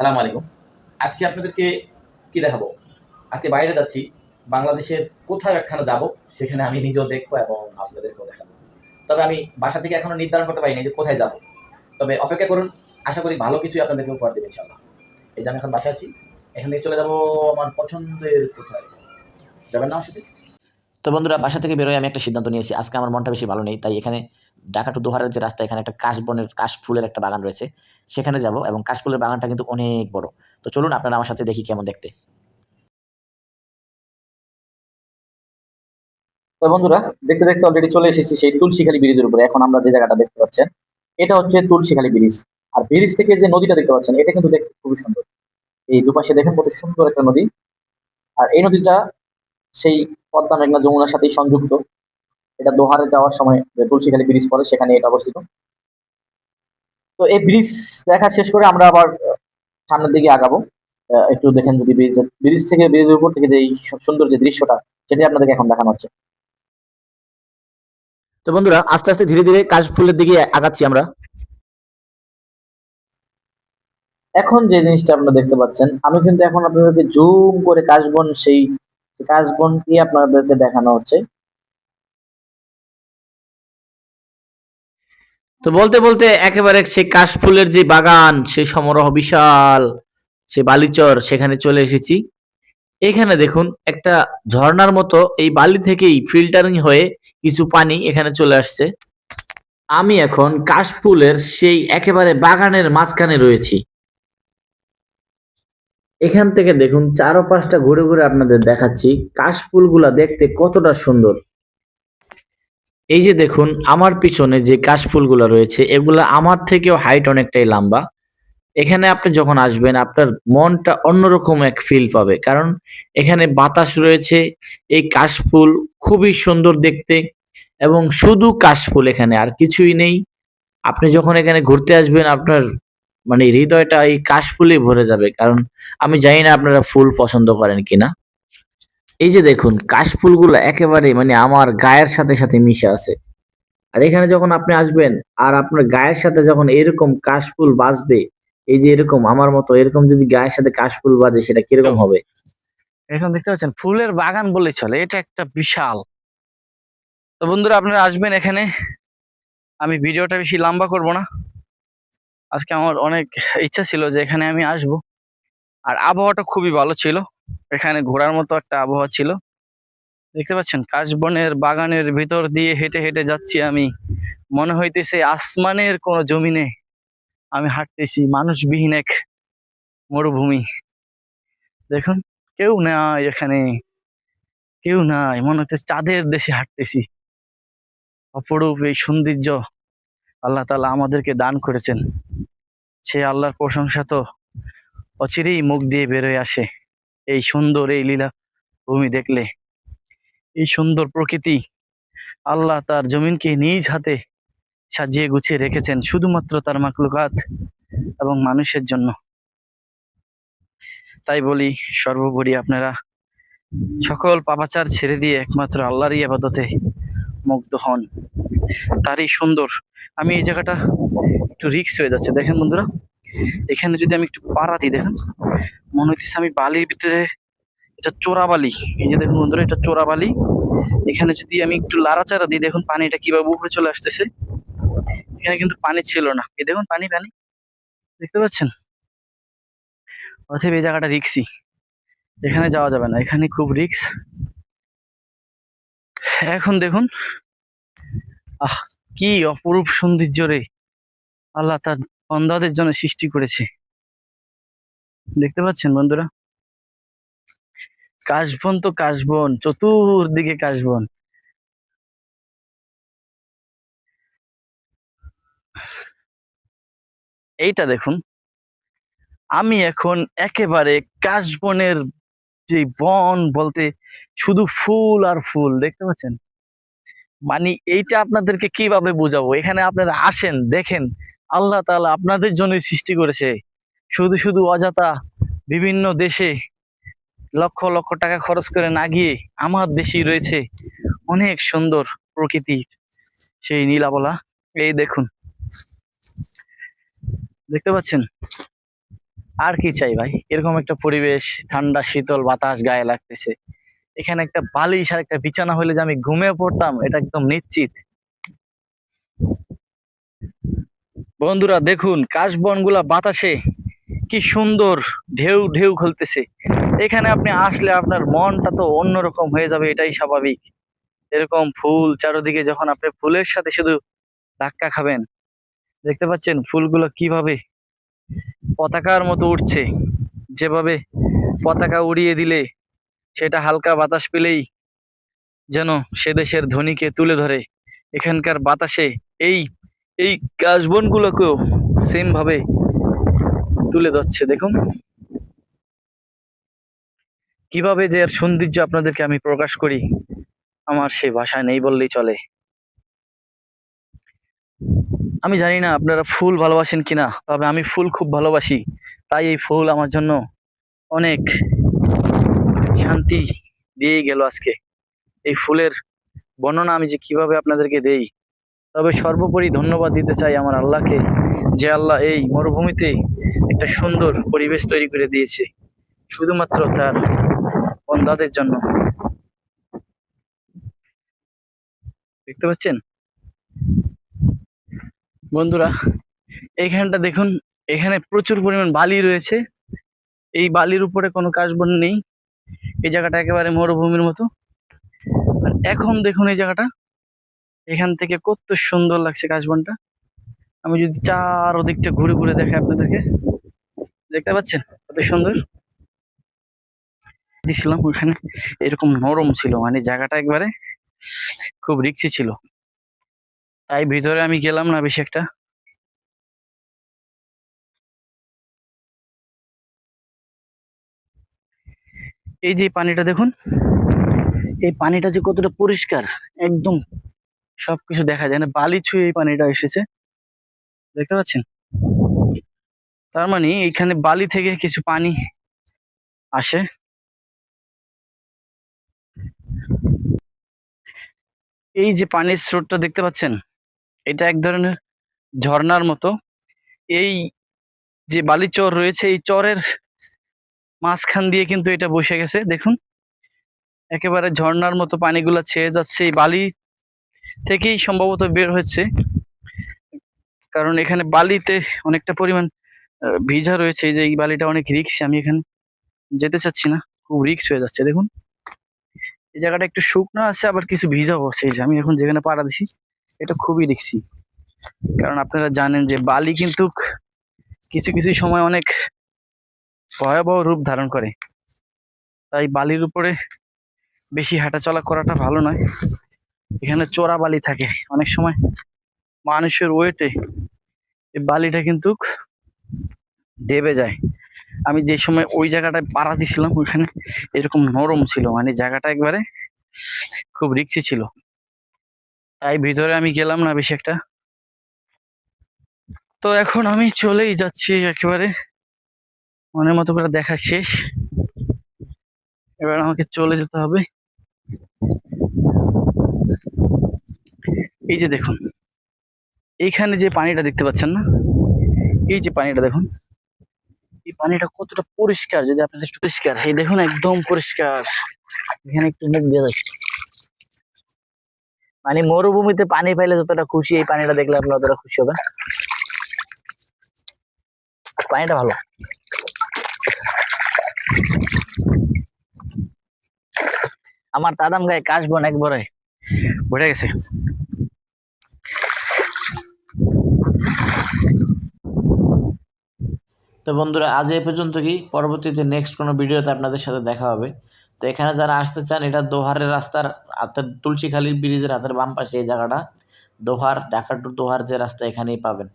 সালাম আলাইকুম। আজকে আপনাদেরকে কি দেখাবো? আজকে বাইরে যাচ্ছি বাংলাদেশের কোথায় একখানে যাব, সেখানে আমি নিজেও দেখব এবং আপনাদেরকেও দেখাবো। তবে আমি বাসা থেকে এখনও নির্ধারণ করতে পারিনি যে কোথায় যাব। তবে অপেক্ষা করুন, আশা করি ভালো কিছুই আপনাদেরকে উপহার দেবে ইনশাল্লাহ এই যে আমি এখন বাসায় আছি, এখান থেকে চলে যাব আমার পছন্দের কোথায়? যাবেন না আমার সাথে? তো বন্ধুরা, বাসা থেকে বেরোয় আমি একটা সিদ্ধান্ত নিয়েছি। আজকে আমার মনটা বেশি ভালো নেই, তাই এখানে ঢাকা টু দোহারের যে রাস্তা, এখানে একটা কাশবনের কাশ ফুলের একটা বাগান রয়েছে। সেখানে যাব এবং কাশফুলের বাগানটা কিন্তু অনেক বড়। তো চলুন আপনারা আমার সাথে দেখি কেমন দেখতে। তো বন্ধুরা, দেখতে দেখতে অলরেডি চলে এসেছি সেই তুলসীখালী ব্রিজের উপরে। এখন আমরা যে জায়গাটা দেখতে পাচ্ছেন, এটা হচ্ছে তুলসীখালী ব্রিজ। আর ব্রিজ থেকে যে নদীটা দেখতে পাচ্ছেন, এটা কিন্তু দেখতে খুবই সুন্দর। এই দুপাশে দেখেন কত সুন্দর একটা নদী। আর এই নদীটা সেই পদ্মা মেঘনা যমুনার সাথেই সংযুক্ত। এটা দোহারে যাওয়ার সময় যে তুলসীখালী ব্রিজ পড়ে, সেখানে এটা অবস্থিত। তো এই ব্রিজ দেখা শেষ করে আমরা আবার সামনের দিকে আগাবো। একটু দেখেন যদি ব্রিজ ব্রিজ থেকে ব্রিজের উপর থেকে যে সুন্দর যে দৃশ্যটা, সেটাই আপনাদেরকে এখন দেখানো হচ্ছে। তো বন্ধুরা, আস্তে আস্তে ধীরে ধীরে কাশ ফুলের দিকে আগাচ্ছি আমরা। এখন যে জিনিসটা আপনারা দেখতে পাচ্ছেন, আমি কিন্তু এখন আপনাদেরকে জুম করে কাশবন সেই কাশবনকে আপনাদেরকে দেখানো হচ্ছে। তো বলতে বলতে একেবারে সেই কাশফুলের যে বাগান, সেই সমারোহ বিশাল সে বালিচর, সেখানে চলে এসেছি। এখানে দেখুন, একটা ঝর্ণার মতো এই বালি থেকেই ফিল্টারিং হয়ে কিছু পানি এখানে চলে আসছে। আমি এখন কাশফুলের সেই একেবারে বাগানের মাঝখানে রয়েছি। এখান থেকে দেখুন, চারপাশটা ঘুরে ঘুরে আপনাদের দেখাচ্ছি। কাশফুলগুলা দেখতে কতটা সুন্দর। এই যে দেখুন, আমার পিছনে যে কাশফুলগুলো রয়েছে, এগুলা আমার থেকেও হাইট অনেকটাই লম্বা। এখানে আপনি যখন আসবেন, আপনার মনটা অন্যরকম এক ফিল পাবে। কারণ এখানে বাতাস রয়েছে, এই কাশফুল খুবই সুন্দর দেখতে এবং শুধু কাশফুল এখানে, আর কিছুই নেই। আপনি যখন এখানে ঘুরতে আসবেন, আপনার মানে হৃদয়টা এই কাশফুলে ভরে যাবে, কারণ আমি জানি না আপনারা ফুল পছন্দ করেন কিনা। এই যে দেখুন, কাশফুলগুলো একেবারে মানে আমার গায়ের সাথে সাথে মিশে আছে। আর এখানে যখন আপনি আসবেন, আর আপনার গায়ের সাথে যখন এরকম কাশফুল বাজবে, এই যে এরকম আমার মতো, এরকম যদি গায়ের সাথে কাশফুল বাজে, সেটা কীরকম হবে? এখন দেখতে পাচ্ছেন, ফুলের বাগান বলে চলে, এটা একটা বিশাল। তো বন্ধুরা, আপনারা আসবেন এখানে। আমি ভিডিওটা বেশি লম্বা করব না। আজকে আমার অনেক ইচ্ছা ছিল যে এখানে আমি আসব। আর আবহাওয়াটা খুবই ভালো ছিল। এখানে ঘোরার মতো একটা আবহাওয়া ছিল। দেখতে পাচ্ছেন, কাশবনের বাগানের ভিতর দিয়ে হেঁটে হেঁটে যাচ্ছি আমি। মনে হইতেছে আসমানের কোনো জমিনে আমি হাঁটতেছি, মানুষবিহীন এক মরুভূমি। দেখুন, কেউ নাই এখানে। কেউ নাই, মনে হচ্ছে চাঁদের দেশে হাঁটতেছি। অপরূপ এই সৌন্দর্য। আল্লাহ তালা আমাদেরকে দান করেছেন। সে আল্লাহর প্রশংসা তো অচিরেই মুখ দিয়ে বেরোয় আসে। এই সুন্দর এই লীলা ভূমি দেখলে, এই সুন্দর প্রকৃতি আল্লাহ তার জমিনকে নিজ হাতে সাজিয়ে গুছিয়ে রেখেছেন, শুধুমাত্র তার মাকলুকাত এবং মানুষের জন্য। তাই বলি, সর্বোপরি আপনারা সকল পাপাচার ছেড়ে দিয়ে একমাত্র আল্লাহরই আবাদতে মুগ্ধ হন। তারই সুন্দর। আমি এই জায়গাটা একটু রিক্স হয়ে যাচ্ছে। দেখেন বন্ধুরা, এখানে যদি আমি একটু পাড়া দিই, দেখেন, মনে হইতেছে আমি বালির ভিতরে এটা চোরা বালি। এই যে দেখুন বন্ধুরা, এটা চোরা বালি। এখানে যদি আমি একটু লাড়াচাড়া দিই, দেখুন পানিটা কীভাবে উপরে চলে আসতেছে। এখানে কিন্তু পানি ছিল না। এই দেখুন পানি পানি। দেখতে পাচ্ছেন? অতএব এই জায়গাটা রিক্সি এখানে যাওয়া যাবে না। এখানে খুব রিক্স এখন দেখুন। আহ, কি অপরূপ সৌন্দর্য রে। আল্লাহ তার বন্ধাদের জন্য সৃষ্টি করেছে। দেখতে পাচ্ছেন বন্ধুরা? কাশবন তো কাশবন, চতুর্দিকে কাশবন। এইটা দেখুন। আমি এখন একেবারে কাশবনের যে বন বলতে শুধু ফুল আর ফুল, দেখতে পাচ্ছেন? মানে এইটা আপনাদেরকে কীভাবে বোঝাবো? এখানে আপনারা আসেন, দেখেন, আল্লাহ তাআলা আপনাদের জন্য সৃষ্টি করেছে। শুধু শুধু অযথা বিভিন্ন দেশে লক্ষ লক্ষ টাকা খরচ করে না গিয়ে আমার দেশেই রয়েছে অনেক সুন্দর প্রকৃতি সেই নীলাবলা। এই দেখুন। দেখতে পাচ্ছেন? আর কি চাই ভাই? এরকম একটা পরিবেশ, ঠান্ডা, শীতল বাতাস গায়ে লাগতেছে। এখানে একটা বালিশ আর একটা বিছানা হলে যে আমি ঘুমিয়ে পড়তাম, এটা একদম নিশ্চিত। বন্ধুরা, দেখুন, কাশবনগুলা বাতাসে কি সুন্দর ঢেউ ঢেউ খেলতেছে। এখানে আপনি আসলে আপনার মনটা তো অন্যরকম হয়ে যাবে, এটাই স্বাভাবিক। এরকম ফুল চারোদিকে যখন আপনি ফুলের সাথে শুধু ধাক্কা খাবেন, দেখতে পাচ্ছেন ফুলগুলো কীভাবে পতাকার মতো উঠছে। যেভাবে পতাকা উড়িয়ে দিলে সেটা হালকা বাতাস পেলেই যেন সে দেশের ধ্বনিকে তুলে ধরে। এখানকার বাতাসে এই এই কাশবনগুলোকেও সেম ভাবে তুলে ধরছে। দেখুন। কীভাবে যে এর সৌন্দর্য আপনাদেরকে আমি প্রকাশ করি, আমার সে ভাষা নেই বললেই চলে। আমি জানি না আপনারা ফুল ভালোবাসেন কিনা, তবে আমি ফুল খুব ভালোবাসি। তাই এই ফুল আমার জন্য অনেক শান্তি দিয়েই গেল আজকে। এই ফুলের বর্ণনা আমি যে কীভাবে আপনাদেরকে দেই, তবে সর্বোপরি ধন্যবাদ দিতে চাই আমার আল্লাহকে, যে আল্লাহ এই মরুভূমিতে একটা সুন্দর পরিবেশ তৈরি করে দিয়েছে, শুধুমাত্র তার বন্দাদের জন্য। দেখতে পাচ্ছেন? বন্ধুরা এইখানটা দেখুন, এখানে প্রচুর পরিমাণ বালি রয়েছে। এই বালির উপরে কোনো কাশবন নেই। এই জায়গাটা একেবারে মরুভূমির মতো। আর এখন দেখুন এই জায়গাটা, এখান থেকে কত সুন্দর লাগছে কাশবনটা। আমি যদি চার ওদিকটা ঘুরে ঘুরে দেখাই আপনাদেরকে। দেখতে পাচ্ছেন? কত সুন্দর। দিছিলাম ওখানে এরকম নরম ছিল মানে জায়গাটা একবারে খুব রিক্সি ছিল। তাই ভিতরে আমি গেলাম না বেশি একটা। এই যে পানিটা দেখুন, এই পানিটা যে কতটা পরিষ্কার, একদম সবকিছু দেখা যায় না, বালি ছুঁয়ে এই পানিটা এসেছে। দেখতে পাচ্ছেন? তার মানে এইখানে বালি থেকে কিছু পানি আসে। এই যে পানির স্রোতটা দেখতে পাচ্ছেন? এটা এক ধরনের ঝর্ণার মতো। এই যে বালি চর রয়েছে, এই চরের মাঝখান দিয়ে কিন্তু এটা বসে গেছে। দেখুন, একেবারে ঝর্ণার মতো পানিগুলো ছেয়ে যাচ্ছে। এই বালি থেকেই সম্ভবত বের হচ্ছে। কারণ এখানে বালিতে অনেকটা পরিমাণ ভিজা রয়েছে। যে এই বালিটা অনেক রিক্স, আমি এখানে যেতে চাচ্ছি না। খুব রিক্স হয়ে যাচ্ছে। দেখুন, এই জায়গাটা একটু শুকনো আছে, আবার কিছু ভিজাও আছে। এই যে আমি এখন যেখানে পাড়া দিছি এটা খুবই রিক্সি কারণ আপনারা জানেন যে বালি কিন্তু কিছু কিছু সময় অনেক ভয়াবহ রূপ ধারণ করে। তাই বালির উপরে বেশি হাঁটাচলা করাটা ভালো নয়। এখানে চোরা বালি থাকে অনেক সময়। মানুষের ওয়েটে এই বালিটা কিন্তু দেবে যায়। আমি যে সময় ওই জায়গাটায় পাড়া দিছিলাম, ওইখানে এরকম নরম ছিল। মানে জায়গাটা একবারে খুব রিক্সি ছিল। তাই ভিতরে আমি গেলাম না বেশি একটা। তো এখন আমি চলেই যাচ্ছি একেবারে। মনের মতো করে দেখা শেষ। এবার আমাকে চলে যেতে হবে। এই যে দেখুন, এইখানে যে পানিটা দেখতে পাচ্ছেন না? এই যে পানিটা দেখুন, এই পানিটা কতটা পরিষ্কার, যদি আপনাদের পরিষ্কার। এই দেখুন, একদম পরিষ্কার। এখানে একটু মুখ দিয়ে দেখছি মানে মরুভূমিতে পানি পাইলে যতটা খুশি এই পানিটা দেখলে আপনারা ততটা খুশি হবেন পানিটা ভালো। আমার দাদাম গায়ে কাশবন একবারে ভরে গেছে। তো বন্ধুরা, আজ এই পর্যন্ত কি? পরবর্তীতে নেক্সট কোনো ভিডিওতে আপনাদের সাথে দেখা হবে। তো এখানে যারা আসতে চান, এটা দোহারের রাস্তার হাতের তুলসীখালির ব্রিজের হাতের বাম পাশে এই জায়গাটা। দোহার ঢাকা টু দোহার যে রাস্তা এখানেই পাবেন।